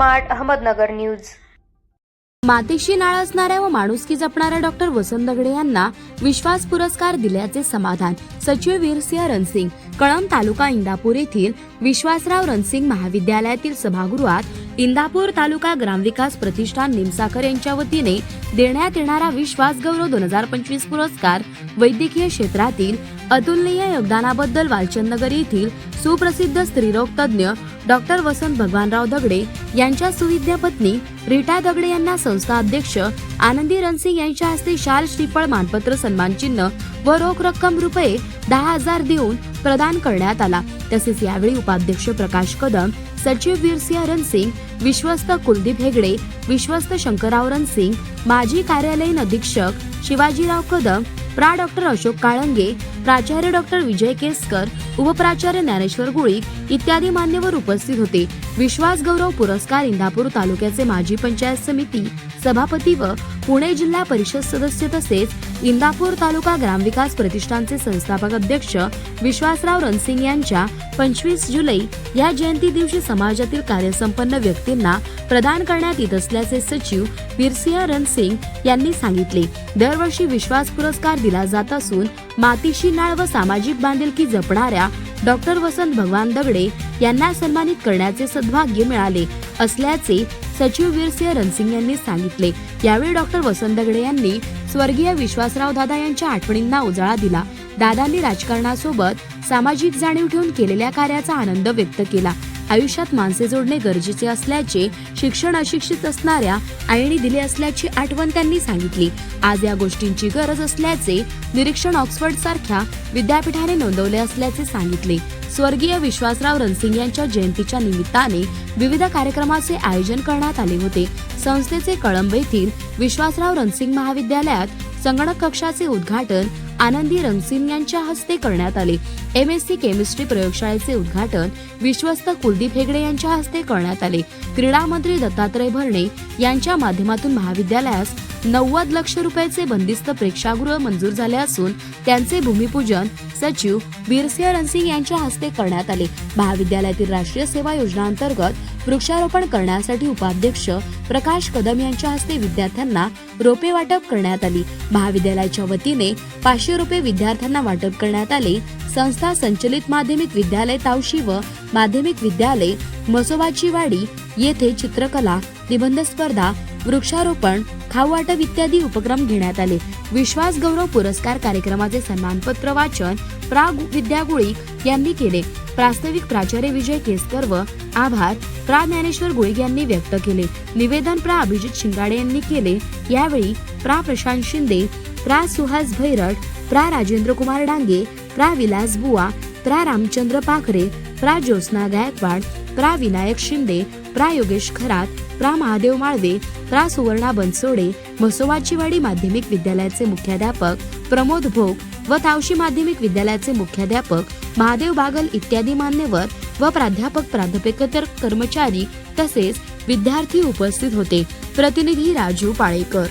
Smart Ahmednagar news. मातीशी नाळ असणाऱ्या व माणुसकी जपणाऱ्या डॉक्टर वसंत दगडे यांना विश्वास पुरस्कार दिल्याचे समाधान सचिव वीरसिंह रणसिंग कळंब तालुका इंदापूर येथील विश्वासराव रणसिंग महाविद्यालयातील सभागृहात इंदापूर तालुका ग्रामविकास प्रतिष्ठान निमसाकर यांच्या वतीने देण्यात येणारा विश्वास गौरव दोन हजार पंचवीस पुरस्कार वैद्यकीय क्षेत्रातील अतुलनीय योगदानाबद्दल वालचंदनगर येथील सुप्रसिद्ध स्त्रीरोग तज्ज्ञ डॉक्टर वसंत भगवानराव दगडे यांच्या सुविद्या पत्नी रीटा दगडे यांना संस्था अध्यक्ष आनंदी रणसिंग यांच्या हस्ते शाल श्रीफळ मानपत्र सन्मान चिन्ह व रोख रक्कम रुपये दहा हजार देऊन प्रदान करण्यात आला. तसेच यावेळी उपाध्यक्ष प्रकाश कदम सचिव वीरसिंह रणसिंग विश्वस्त कुलदीप हेगडे विश्वस्त शंकरराव रणसिंग माजी कार्यालयीन अधीक्षक शिवाजीराव कदम प्रा डॉक्टर अशोक काळंगे प्राचार्य डॉक्टर विजय केसकर उपप्राचार्य ज्ञानेश्वर गुळीक इत्यादी मान्यवर उपस्थित होते. विश्वास गौरव पुरस्कार इंदापूर तालुक्याचे माजी पंचायत समिती सभापती व पुणे जिल्हा परिषद सदस्य तसेच इंदापूर तालुका ग्रामविकास प्रतिष्ठानचे संस्थापक अध्यक्ष विश्वासराव रणसिंग यांच्या पंचवीस जुलै या जयंती दिवशी समाजातील कार्यसंपन्न व्यक्तींना प्रदान करण्यात येत असल्याचे सचिव बिरसिंह रणसिंग यांनी सांगितले. दरवर्षी विश्वास पुरस्कार दिला जात असून मातीशी नाळ व सामाजिक बांधिलकी जपणाऱ्या डॉक्टर वसंत भगवान दगडे यांना सन्मानित करण्याचे सद्भाग्य मिळाले असल्याचे सचिव वीरसिंह रणसिंग यांनी सांगितले. यावेळी डॉक्टर वसंत दगडे यांनी स्वर्गीय विश्वासराव दादा यांच्या आठवणींना उजाळा दिला. दादांनी राजकारणासोबत सामाजिक जाणीव ठेवून केलेल्या कार्याचा आनंद व्यक्त केला. आयुष्यात माणसे जोडणे गरजेचे असल्याचे शिक्षण अशिक्षित असणाऱ्या आईने दिले असल्याची आठवण त्यांनी सांगितली. आज या गोष्टींची गरज असल्याचे निरीक्षण ऑक्सफर्ड सारख्या विद्यापीठाने नोंदवले असल्याचे सांगितले. स्वर्गीय विश्वासराव रणसिंग यांच्या जयंतीच्या निमित्ताने विविध कार्यक्रमाचे आयोजन करण्यात आले होते. संस्थेचे कळंब येथील विश्वासराव रणसिंग महाविद्यालयात संगणक कक्षाचे उद्घाटन आनंदी रणसिंग यांच्या हस्ते करण्यात आले. एम एस सी केमिस्ट्री प्रयोगशाळेचे उद्घाटन विश्वस्त कुलदीप हेगडे यांच्या हस्ते करण्यात आले. क्रीडा मंत्री दत्तात्रय भरणे यांच्या माध्यमातून महाविद्यालयास नव्वद लक्ष रुपयाचे बंदिस्त प्रेक्षागृह मंजूर झाले असून त्यांचे भूमिपूजन सचिव वीरसिंह रणसिंग यांच्या हस्ते करण्यात आले. महाविद्यालयातील राष्ट्रीय सेवा योजना अंतर्गत वृक्षारोपण करण्यासाठी उपाध्यक्ष प्रकाश कदम यांच्या हस्ते विद्यार्थ्यांना रोपे वाटप करण्यात आली. महाविद्यालयाच्या वतीने पाचशे रुपये विद्यार्थ्यांना वाटप करण्यात आले. संस्था संचलित माध्यमिक विद्यालय तावशी व माध्यमिक विद्यालय मसोबाची वाडी येथे चित्रकला निबंध स्पर्धा वृक्षारोपण खाऊ वाटप इत्यादी उपक्रम घेण्यात आले. विश्वास गौरव पुरस्कार कार्यक्रमाचे सन्मानपत्र वाचन प्राग विद्यागुळी यांनी केले. प्रास्ताविक प्राचार्य विजय केसकर व आभार. प्रा. ज्ञानेश्वर गुळग यांनी व्यक्त केले. निवेदन प्रा. अभिजित शिंगाडे यांनी केले. यावेळी प्रा. प्रशांत शिंदे प्रा. सुहास भैरट प्रा. राजेंद्र कुमार डांगे प्रा. विलास बुवा प्रा. रामचंद्र पाखरे प्रा. ज्योत्स्ना गायकवाड प्रा. विनायक शिंदे प्रा. योगेश खरात प्रा. महादेव माळवे प्रा. सुवर्णा बनसोडे म्हसोबाचीवाडी माध्यमिक विद्यालयाचे मुख्याध्यापक प्रमोद भोग व तावशी माध्यमिक विद्यालयाचे मुख्याध्यापक महादेव बागल इत्यादी मान्यवर व प्राध्यापक प्राध्यापकेतर कर्मचारी तसेच विद्यार्थी उपस्थित होते. प्रतिनिधी राजू पाळेकर.